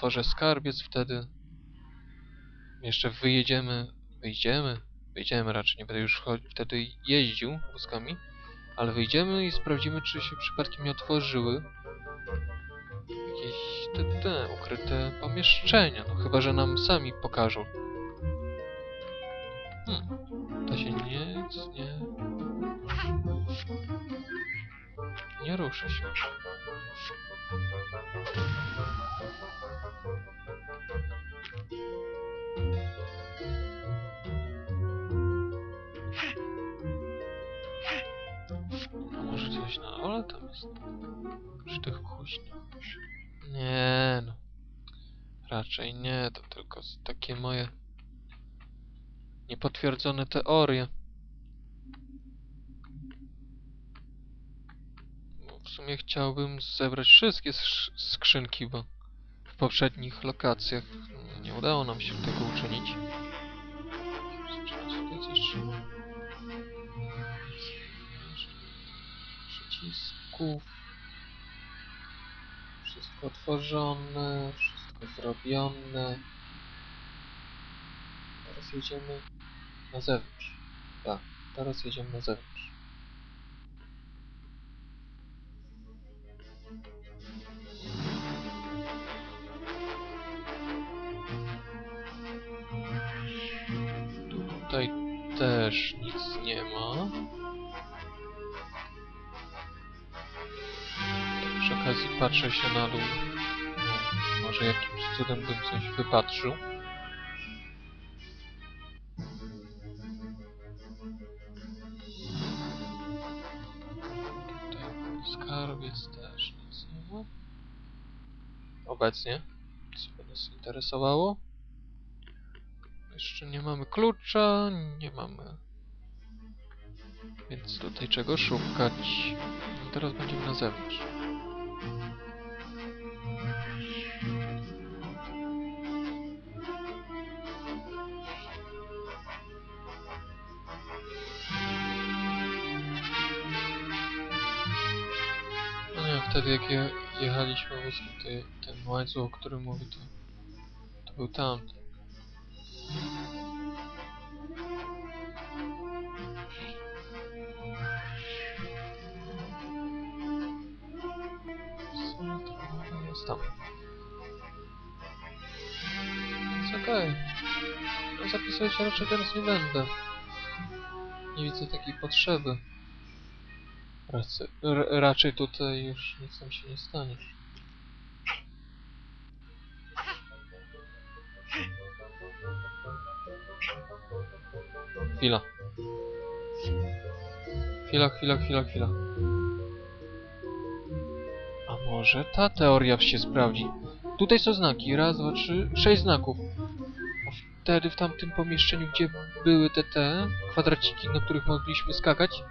otworzę skarbiec wtedy. Jeszcze wyjedziemy, wyjdziemy, wyjdziemy raczej, nie będę już wtedy jeździł wózkami, ale wyjdziemy i sprawdzimy, czy się przypadkiem nie otworzyły jakieś te, te ukryte pomieszczenia, no chyba, że nam sami pokażą. Hmm, to się nic nie... Nie ruszę się. A może coś na ole tam jest? Kuźni? Nie no. Raczej nie, to tylko takie moje niepotwierdzone teorie. Bo w sumie chciałbym zebrać wszystkie sz- skrzynki, bo w poprzednich lokacjach nie udało nam się tego uczynić. Przycisków. Wszystko otworzone, wszystko zrobione. Teraz jedziemy na zewnątrz. Tak, teraz jedziemy na zewnątrz. Też nic nie ma. Przy okazji patrzę się na dół. No, może jakimś cudem bym coś wypatrzył. Skarbiec też nic nie ma. Obecnie. Co by nas interesowało? Jeszcze nie mamy klucza, nie mamy. Więc tutaj czego szukać? No teraz będziemy na zewnątrz. No nie, wtedy jak je, jechaliśmy wózkiem, ten łańcuch, o którym mówię, to, to był tamten. Jest tam? Jest okej. No, zapisywać raczej teraz nie będę. Nie widzę takiej potrzeby. Raczej, r- raczej tutaj już nic nam się nie stanie. Chwila. Chwila, chwila, chwila, chwila. A może ta teoria się sprawdzi? Tutaj są znaki. Raz, dwa, trzy, sześć znaków. A wtedy w tamtym pomieszczeniu, gdzie były te te kwadraciki, na których mogliśmy skakać,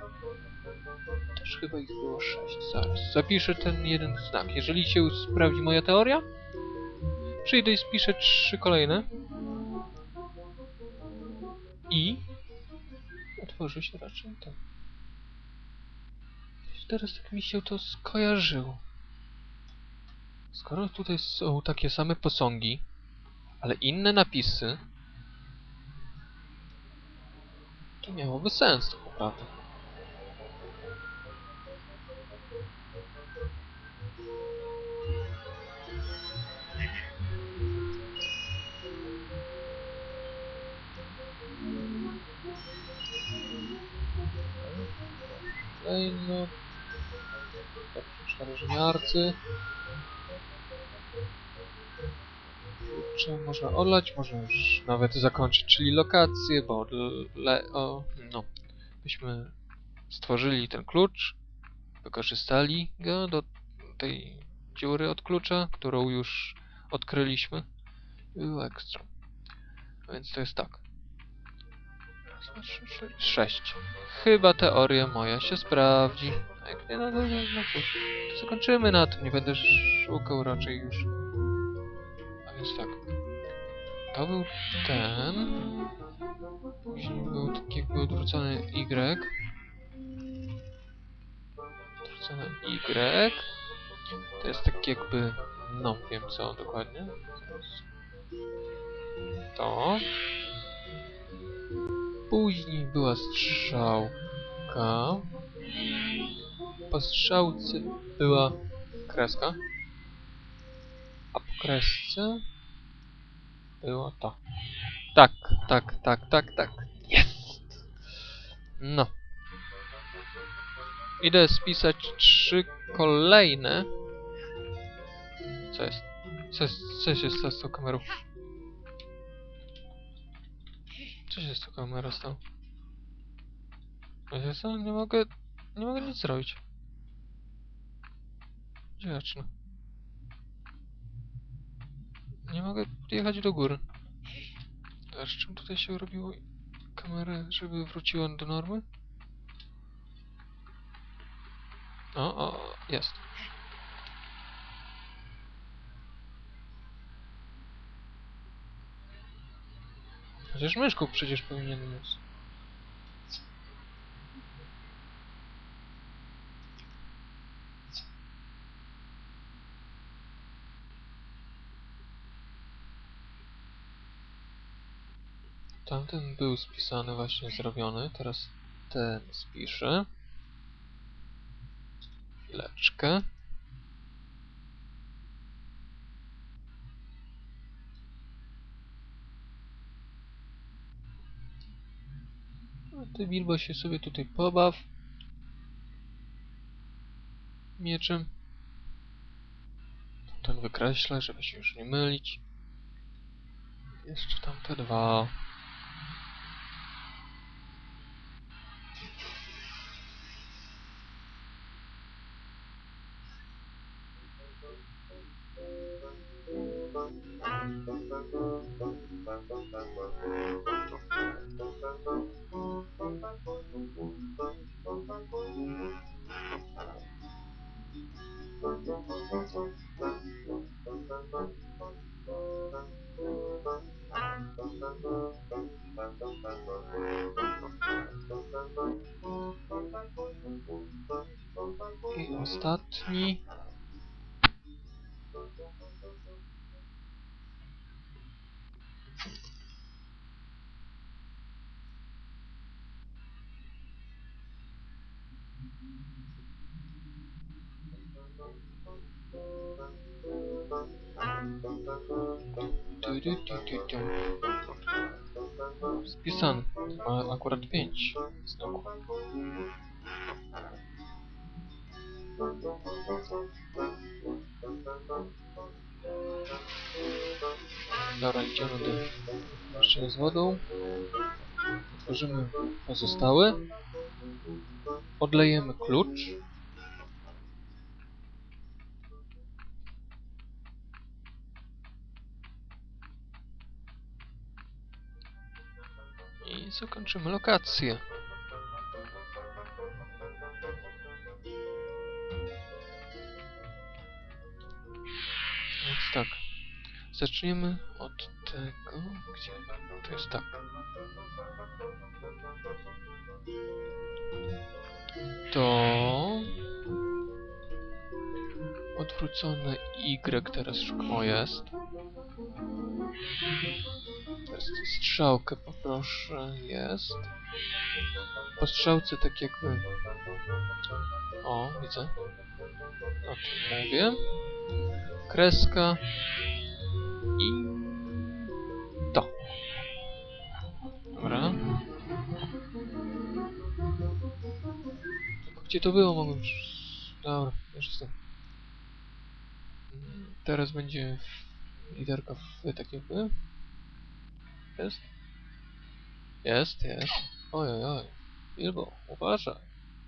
też chyba ich było sześć. Zaraz. Zapiszę ten jeden znak. Jeżeli się sprawdzi moja teoria, przyjdę i spiszę trzy kolejne. I otworzy się raczej ten. Teraz tak mi się to skojarzyło. Skoro tutaj są takie same posągi, ale inne napisy, to miałoby sens tak naprawdę. Kolejno. Czarżniarcy. Kurczę, można odlać, można już nawet zakończyć, czyli lokację, bo le, o, no, byśmy stworzyli ten klucz, wykorzystali go do tej dziury od klucza, którą już odkryliśmy. Ekstra. Więc to jest tak. Raz, dwa, trzy, cztery, Sześć. Chyba teoria moja się sprawdzi. Jak nie, no no, no cóż. To zakończymy na tym, nie będę szukał raczej już. A więc tak. To był ten. Później był taki jakby odwrócony Y. Odwrócony Y. To jest tak jakby No, wiem co dokładnie. To. Później była strzałka. Po strzałce była kreska. A po kresce było to. Tak, tak, tak, tak, tak. Jest! No. Idę spisać trzy kolejne. Co jest? Co, jest, co się stało z tą? Co się z tą kamerą stało? Co? Nie mogę... Nie mogę nic zrobić. Gdzie zacznę? Nie mogę jechać do góry. A z czym tutaj się robiło kamerę, żeby wróciła do normy? O, o, jest. Chociaż myszką przecież powinien móc. Tamten był spisany, właśnie zrobiony. Teraz ten spiszę. Chwileczkę. Ty Bilbo się sobie tutaj pobaw. Mieczem. Ten wykreślę, żeby się już nie mylić. Jeszcze tam te dwa. I ostatni. Tu, tu, tu, Dobra, idziemy do maszyny z wodą. Otworzymy pozostałe. Odlejemy klucz. I zakończymy lokację. Więc tak. Zaczniemy tego, gdzie to jest tak. To odwrócone Y teraz szkło jest. Teraz strzałkę poproszę, jest. Po strzałce tak jakby... O, widzę. O tym mówię. Kreska. I... Gdzie to było? Mogłem... Dobra, już jestem. Teraz będzie literka w tak jakby. Jest? Jest, jest. Oj, oj, oj. Bilbo, uważaj.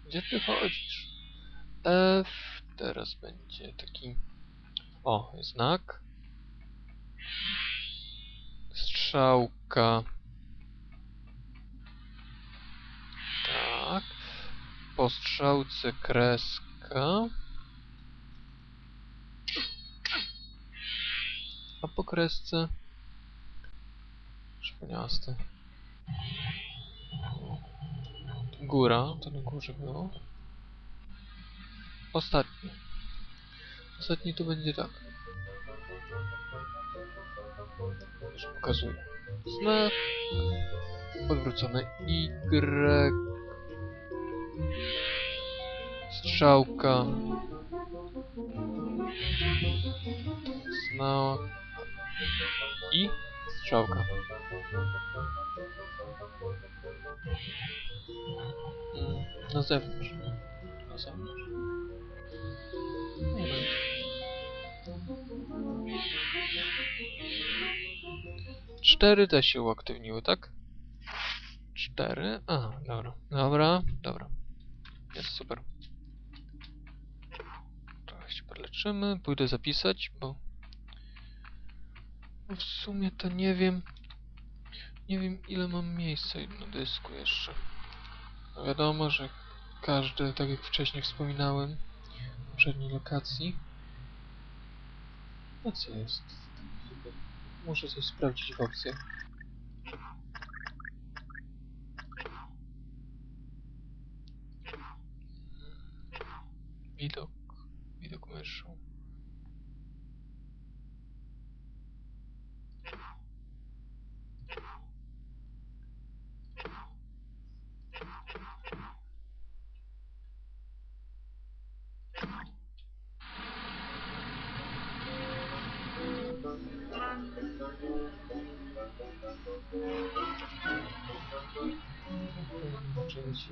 Gdzie ty chodzisz? F. Teraz będzie taki... O, znak. Strzałka. Strzałce kreska. A po kresce szponiasty. Góra, to na górze było. Ostatni. Ostatni to będzie tak. Już pokazuję. Znak. Odwrócone Y. Strzałka. Znak. I strzałka. Na zewnątrz. Na zewnątrz. Cztery też się uaktywniły, tak? Cztery? Aha, dobra. Dobra, dobra. Jest super. Trochę się podleczymy. Pójdę zapisać, bo... bo w sumie to nie wiem... Nie wiem ile mam miejsca na dysku jeszcze. No wiadomo, że każdy, tak jak wcześniej wspominałem, w poprzedniej lokacji. A co jest? Muszę coś sprawdzić w opcjach. widok, widok myszą. Thank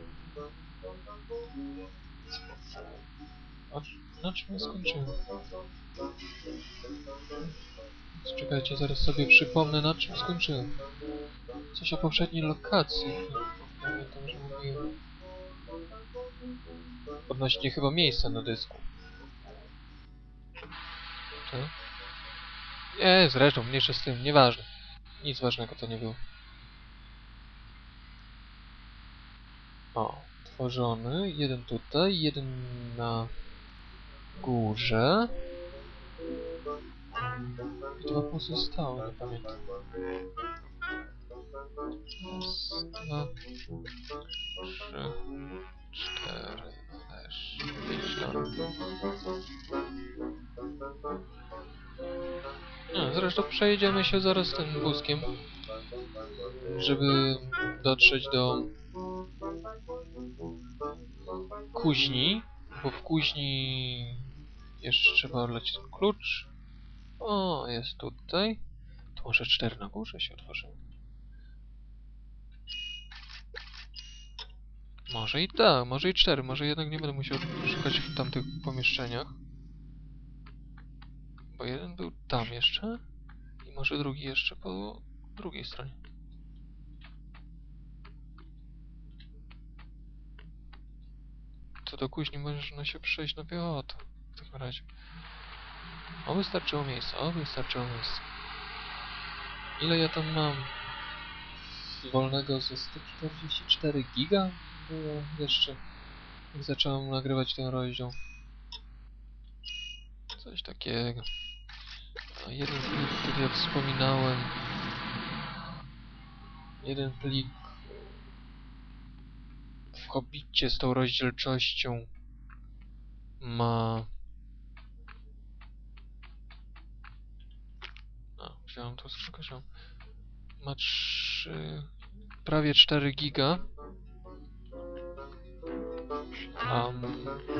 you. Na czym ja skończyłem? Czekajcie, zaraz sobie przypomnę na czym skończyłem. Coś o poprzedniej lokacji. Pamiętam, że mówiłem. Odnośnie chyba miejsca na dysku. Tak? Nie, zresztą, mniejsze z tym, nieważne. Nic ważnego to nie było. O, tworzony. Jeden tutaj, jeden na górze. I dwa pozostałe, nie pamiętam. Dwa, trzy, cztery, też pięć, dobra. No, zresztą przejedziemy się zaraz tym wózkiem, żeby dotrzeć do kuźni, bo w kuźni jeszcze trzeba odlać ten klucz. O, jest tutaj. To może cztery na górze się otworzyły. Może i tak, może i cztery, może jednak nie będę musiał szukać w tamtych pomieszczeniach. Bo jeden był tam jeszcze i może drugi jeszcze po drugiej stronie. To do kuźni można się przejść na piechotę w takim razie. O, wystarczyło miejsca, o, wystarczyło miejsca. Ile ja tam mam? Wolnego ze 144 giga było jeszcze, jak zacząłem nagrywać ten rozdział. Coś takiego. A jeden plik, który ja wspominałem. Jeden plik w Hobbicie z tą rozdzielczością ma... A, wziąłem z czegoś. mam. Ma 3... prawie 4 giga. A,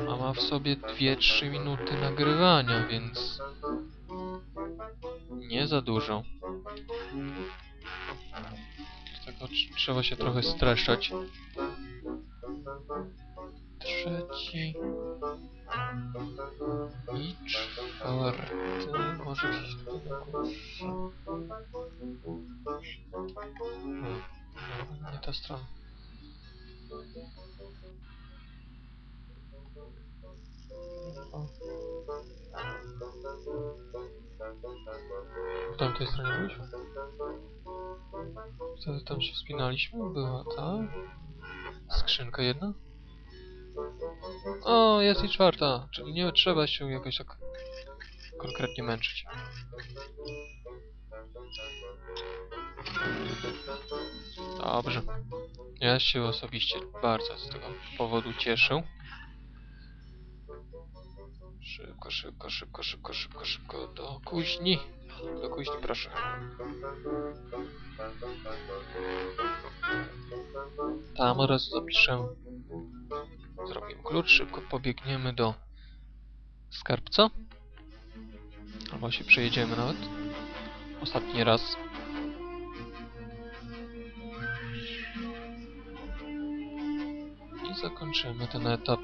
a ma w sobie 2-3 minuty nagrywania, więc nie za dużo. Dlatego tr- trzeba się trochę streszczać. Trzeci i czwarty. Może gdzieś tutaj na górze. Hmm, nie ta strona. O. W tamtej stronie byliśmy? Wtedy tam się wspinaliśmy, była ta skrzynka jedna. O, jest i czwarta, czyli nie trzeba się jakoś tak konkretnie męczyć. Dobrze. Ja się osobiście bardzo z tego powodu cieszę. Szybko, szybko, szybko, szybko, szybko, szybko do kuźni. Do kuźni. proszę. Tam razu zapiszę. Klucz, szybko pobiegniemy do skarbca. Albo się przejedziemy nawet. Ostatni raz. I zakończymy ten etap.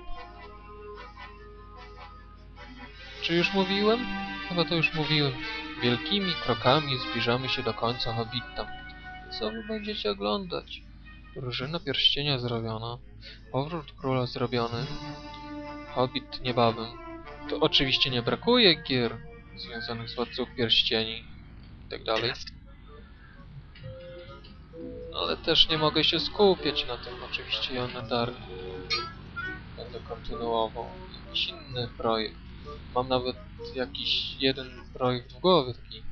Czy już mówiłem? Chyba to już mówiłem. Wielkimi krokami zbliżamy się do końca Hobbita. Co wy będziecie oglądać? Drużyna pierścienia zrobiona. Powrót króla zrobiony. Hobbit niebawem. To oczywiście nie brakuje gier związanych z Władcą Pierścieni i tak dalej. Ale też nie mogę się skupiać na tym. Oczywiście Jonedar będę kontynuował. Jakiś inny projekt. Mam nawet jakiś jeden projekt w głowie taki.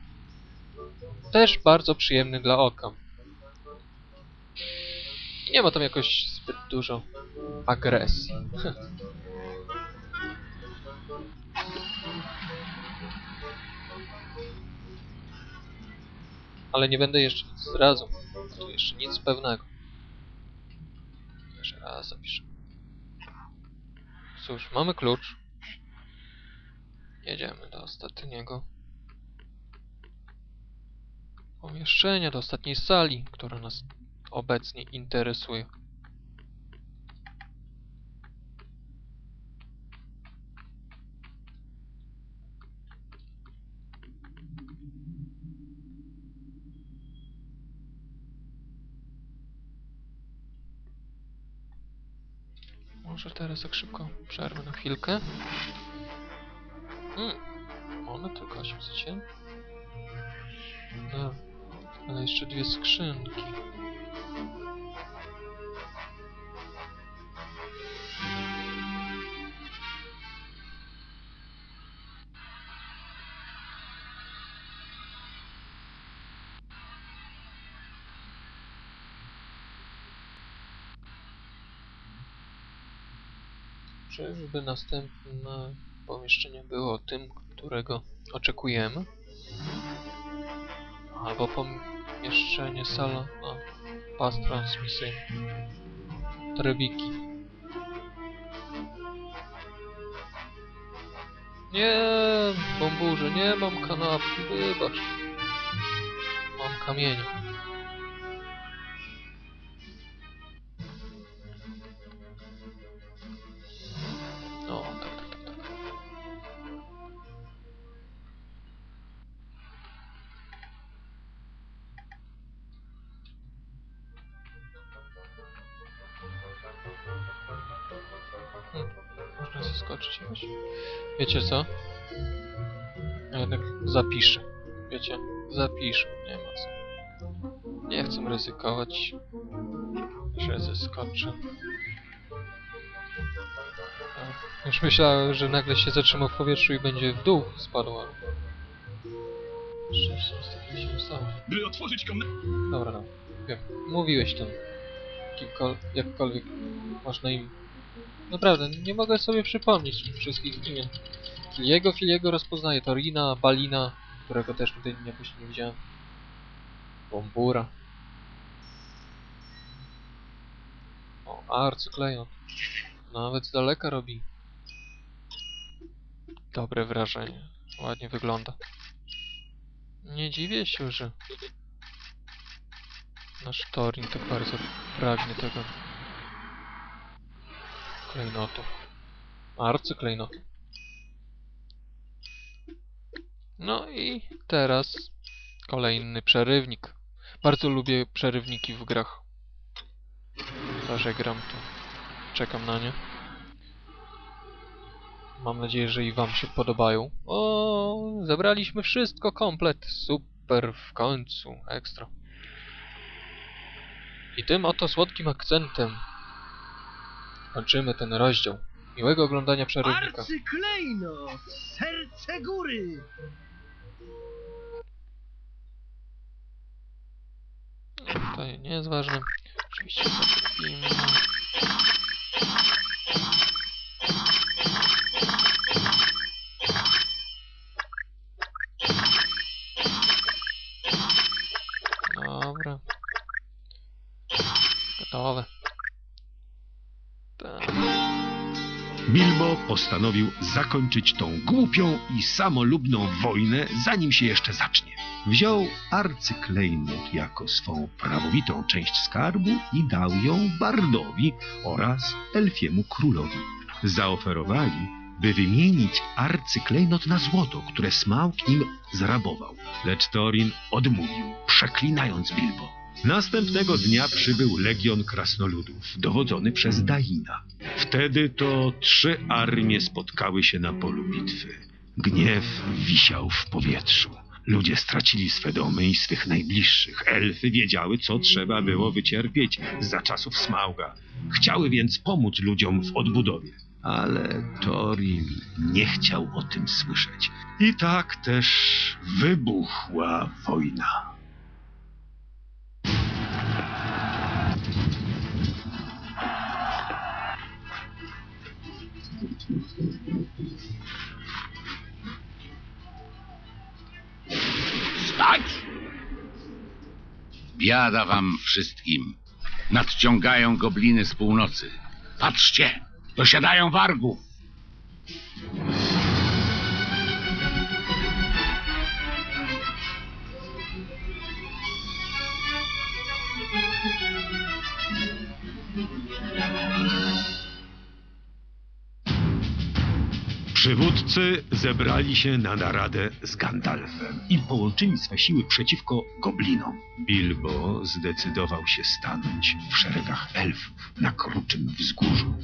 Też bardzo przyjemny dla oka. Nie ma tam jakoś zbyt dużo agresji. Ale nie będę jeszcze nic zdradzał. Tu jeszcze nic pewnego. Jeszcze raz zapiszę. Cóż, mamy klucz. Jedziemy do ostatniego pomieszczenia, do ostatniej sali, która nas obecnie interesuje. Może teraz tak szybko przerwę na chwilkę. Hmm, one tylko 807. No, ale jeszcze dwie skrzynki. Czyżby następne pomieszczenie było tym, którego oczekujemy? Albo pomieszczenie sala na pas transmisyjny. Trybiki. Nie, bomburze, nie mam kanapki, wybacz. Mam kamienie. Wiecie co? Ja jednak zapiszę. Wiecie? Zapiszę. Nie ma co. Nie chcę ryzykować, że zeskoczę. Już myślałem, że nagle się zatrzyma w powietrzu i będzie w dół spadł, ale... Szczęście, niestety się stało. By otworzyć komnatę. Dobra, no. Wiem. Mówiłeś tam. Jakkolwiek masz na imię. Naprawdę, nie mogę sobie przypomnieć wszystkich imion. Filiego, Filiego rozpoznaję. Torina, Balina, którego też tutaj jakoś nie widziałem. Bombura. O, arcyklejnot. Nawet z daleka robi. Dobre wrażenie. Ładnie wygląda. Nie dziwię się, że nasz Torin tak bardzo pragnie tego klejnotu. Arcyklejnotu. No i teraz kolejny przerywnik. Bardzo lubię przerywniki w grach. Zawsze gram to. Czekam na nie. Mam nadzieję, że i wam się podobają. O, zebraliśmy wszystko komplet. Super, w końcu. Ekstra. I tym oto słodkim akcentem kończymy ten rozdział. Miłego oglądania przerywnika. Arcyklejnot! Serce góry! To nie jest ważne. Oczywiście postanowił zakończyć tą głupią i samolubną wojnę, zanim się jeszcze zacznie. Wziął arcyklejnot jako swą prawowitą część skarbu i dał ją Bardowi oraz Elfiemu Królowi. Zaoferowali, by wymienić arcyklejnot na złoto, które Smaug im zrabował. Lecz Thorin odmówił, przeklinając Bilbo. Następnego dnia przybył legion krasnoludów, dowodzony przez Daina. Wtedy to trzy armie spotkały się na polu bitwy. Gniew wisiał w powietrzu. Ludzie stracili swe domy i swych najbliższych. Elfy wiedziały, co trzeba było wycierpieć za czasów Smauga. Chciały więc pomóc ludziom w odbudowie. Ale Thorin nie chciał o tym słyszeć. I tak też wybuchła wojna. Stać! Biada wam wszystkim. Nadciągają gobliny z północy. Patrzcie! Dosiadają wargów! Przywódcy zebrali się na naradę z Gandalfem i połączyli swe siły przeciwko goblinom. Bilbo zdecydował się stanąć w szeregach elfów na kruczym wzgórzu.